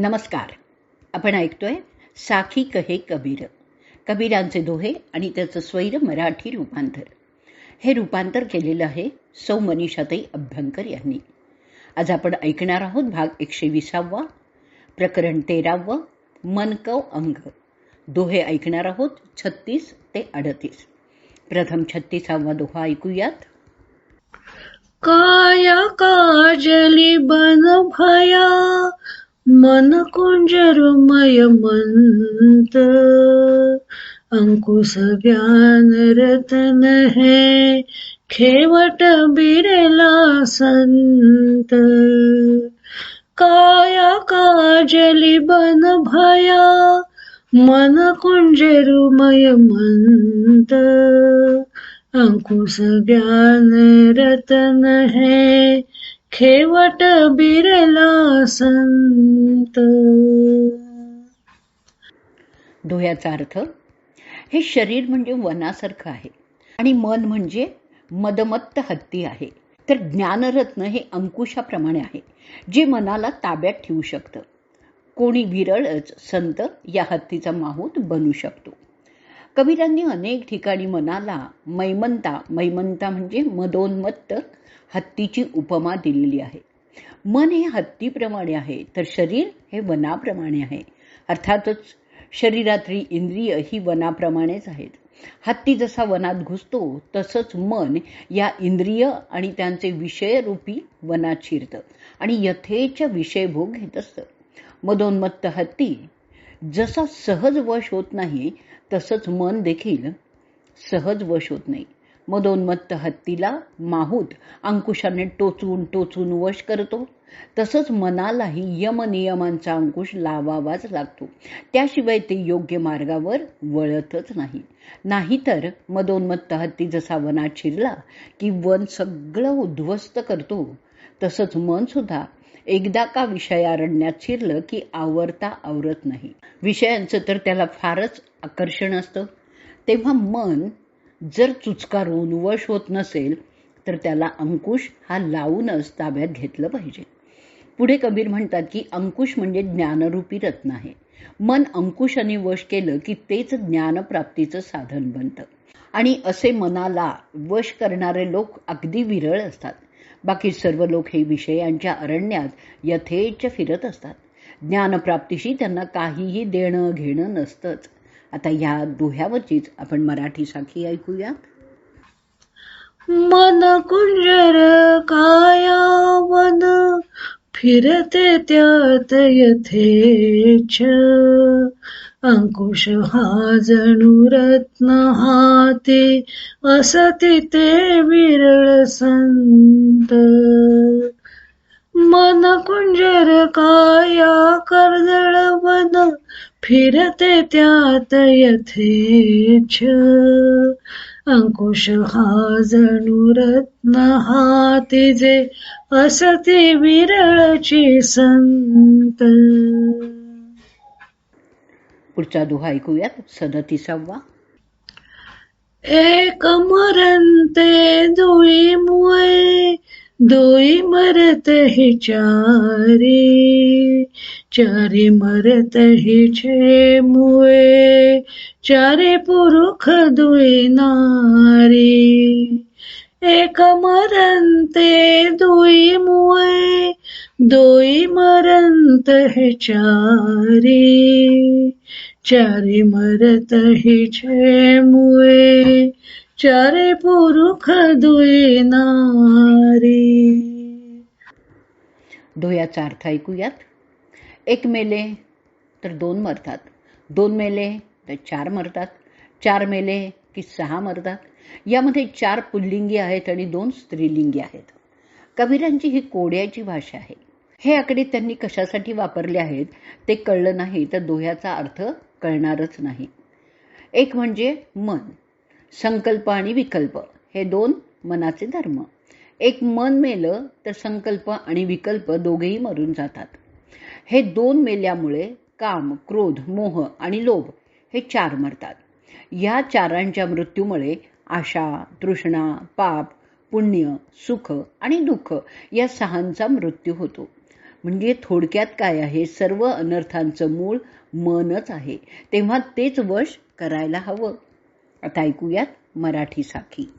नमस्कार. आपण ऐकतोय साखी कहे कबीर. कबीरांचे दोहे आणि त्याचं स्वैर मराठी रूपांतर. हे रूपांतर केलेलं आहे सौ मनीषाताई अभ्यंकर यांनी. आज आपण ऐकणार आहोत भाग एकशे विसावा प्रकरण तेरावं मनकव अंग. दोहे ऐकणार आहोत छत्तीस ते अडतीस. प्रथम छत्तीसावा दोहा ऐकूयात. काया काजली बन भया मन कुंजरुमय मंत अंकुश ज्ञान रतन है खेवट बिरला संत काया काजली बन भया मन कुंजरुमय मंत अंकुश ज्ञान रतन है खेवट बिरला संत दोह्याचा अर्थ हे शरीर म्हणजे वनासारखं आहे आणि मन म्हणजे मदमत्त हत्ती आहे. तर ज्ञानरत्न हे अंकुशाप्रमाणे आहे जे मनाला ताब्यात ठेवू शकतं. कोणी विरळच संत या हत्तीचा माहूत बनू शकतो. कबीरांनी अनेक ठिकाणी मनाला मैमंता मैमंता म्हणजे मदोन्मत्त हत्तीची उपमा दिलेली आहे. मन हे हत्तीप्रमाणे आहे तर शरीर हे वनाप्रमाणे आहे. अर्थातच शरीरातली इंद्रिय ही वनाप्रमाणेच आहेत. हत्ती जसा वनात घुसतो तसंच मन या इंद्रिय आणि त्यांचे विषयरूपी वनात शिरतं आणि यथेच विषयभोग घेत असतं. मदोन्मत्त हत्ती जसा सहज वश होत नाही तसंच मन देखील सहज वश होत नाही. मदोन्मत्त हत्तीला माहूत अंकुशाने टोचून टोचून वश करतो. तसंच मनालाही यमनियमांचा अंकुश लावावाच लागतो. त्याशिवाय ते योग्य मार्गावर वळतच नाही. नाहीतर मदोन्मत्त हत्ती जसा वनात शिरला की वन सगळं उद्ध्वस्त करतो. तसंच मन सुद्धा एकदा का विषयारण्यात शिरलं की आवरता आवरत नाही. विषयांचं तर त्याला फारच आकर्षण असतं. तेव्हा मन जर चुचकारून वश होत नसेल तर त्याला अंकुश हा लावूनच ताब्यात घेतलं पाहिजे. पुढे कबीर म्हणतात की अंकुश म्हणजे ज्ञानरूपी रत्न आहे. मन अंकुशाने वश केलं की तेच ज्ञानप्राप्तीचं साधन बनतं. आणि असे मनाला वश करणारे लोक अगदी विरळ असतात. बाकी सर्व लोक हे विषयांच्या अरण्यात यथेच फिरत असतात. ज्ञानप्राप्तीशी त्यांना काहीही देणं घेणं नसतंच. आता या दोह्यावरचीच आपण मराठी साखी ऐकूया. मन कुंजर काया वन फिरते त्यात यथेच. अंकुश हा जणू रत्न हाते असते ते विरळ संत. मन कुंजर काया कर्दळ वन फिरते त्यात यथेच. अंकुश हा जणू रत्न हाती जे असते विरळची संत. पुढचा दोहा ऐकूयात. सदतीसावा एक मरंते दुई मुळे दोई मरत हि चारे चारे मरत हिचे मुळे चारे पुरुख दुई नारी. एक मरंते दुई मुळे दोई मरंत हे चारी चारी मरत हिचे मुळे चारे पुरुख दुये नारी. दोह्याचा अर्थ ऐकूयात. एक मेले तर दोन मरतात. दोन मेले तर चार मरतात. चार मेले की सहा मरतात. यामध्ये चार पुल्लिंगी आहेत आणि दोन स्त्रीलिंगी आहेत. कबीरांची ही कोड्याची भाषा आहे. हे आकडे त्यांनी कशासाठी वापरले आहेत ते कळलं नाही तर दोह्याचा अर्थ कळणारच नाही. एक म्हणजे मन. संकल्प आणि विकल्प. हे दोन मनाचे धर्म. एक मन मेलं तर संकल्प आणि विकल्प दोघेही मरून जातात. हे दोन मेल्यामुळे काम क्रोध मोह आणि लोभ हे चार मरतात. या चारांच्या मृत्यूमुळे आशा तृष्णा पाप पुण्य सुख आणि दुःख या सहांचा मृत्यू होतो. म्हणजे थोडक्यात काय आहे? सर्व अनर्थांचं मूळ मनच आहे. तेव्हा तेच वश करायला हवं. आता ऐकूयात मराठी साखी.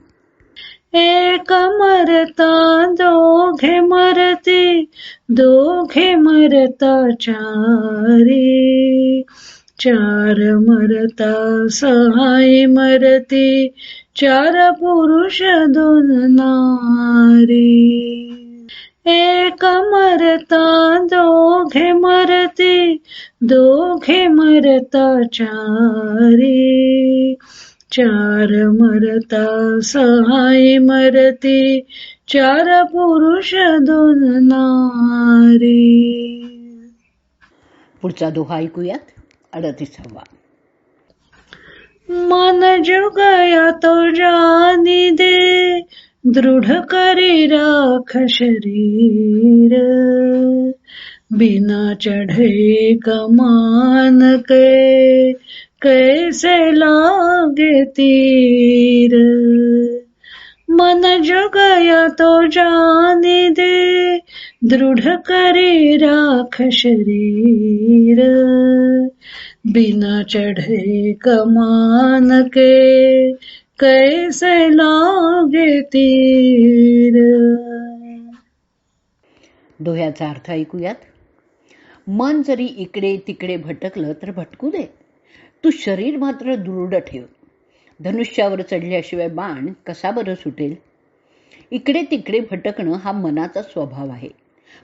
एक मरता दोघे मरते दोघे मरता चारे. चार मरता सहाय मरते चार पुरुष दोन नारी. एक मरता दोघे मरते दोघे मरता चारी. चार मरता सहाय मरते चार पुरुष दोन नारी. पुढचा दोहा ऐकूयात. अडतीसावा. मन जुगया तो जानी दे दृढ करी राख शरीर. बिना चढ़े कमान के कैसे लागे तीर मन जगया तो जाने दे दृढ करे राख शरीर बिना चढ़े कमान के कैसे लागे तीर दोह्याचा अर्थ ऐकूयात. मन जरी इकडे तिकडे भटकलं तर भटकू दे. तू शरीर मात्र दृढ ठेव. धनुष्यावर चढल्याशिवाय बाण कसा बरं सुटेल? इकडे तिकडे भटकणं हा मनाचा स्वभाव आहे.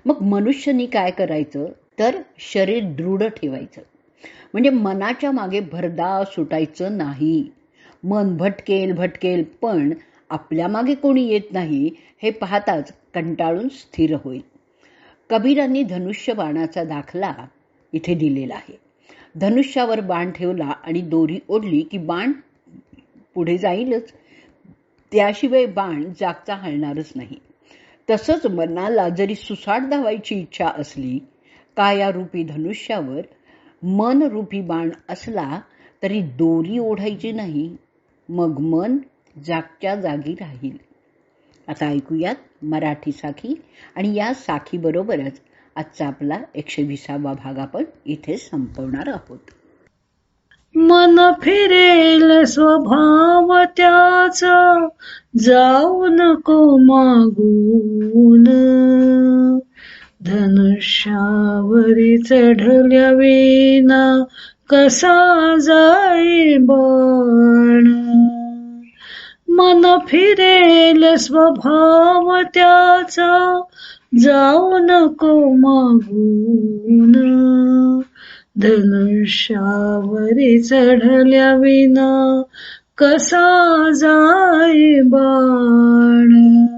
मग मनुष्यनी काय करायचं? तर शरीर दृढ ठेवायचं. म्हणजे मनाच्या मागे भरदा सुटायचं नाही. मन भटकेल भटकेल पण आपल्या मागे कोणी येत नाही हे पाहताच कंटाळून स्थिर होईल. कबीरांनी धनुष्य बाणाचा दाखला इथे दिलेला आहे. धनुष्यावर बाण ठेवला आणि दोरी ओढली की बाण पुढे जाईलच. त्याशिवाय बाण जागचा हलणारच नाही. तसंच मनाला जरी सुसाट धावायची इच्छा असली कायारूपी धनुष्यावर मन रूपी बाण असला तरी दोरी ओढायची नाही. मग मन जागच्या जागी राहील. आता ऐकूयात मराठी साखी आणि या साखीबरोबरच आजचा आपला एकशे विसावा भाग आपण इथे संपवणार आहोत. मन फिरेल स्वभाव त्याच जाऊ नको मागून. धनुष्यावरी चढल्या विना कसा जाई बाण? मन फिरेल स्वभाव त्याचा जाऊ नको मागून धनुष्यावरी चढल्या विना कसा जाई बाण?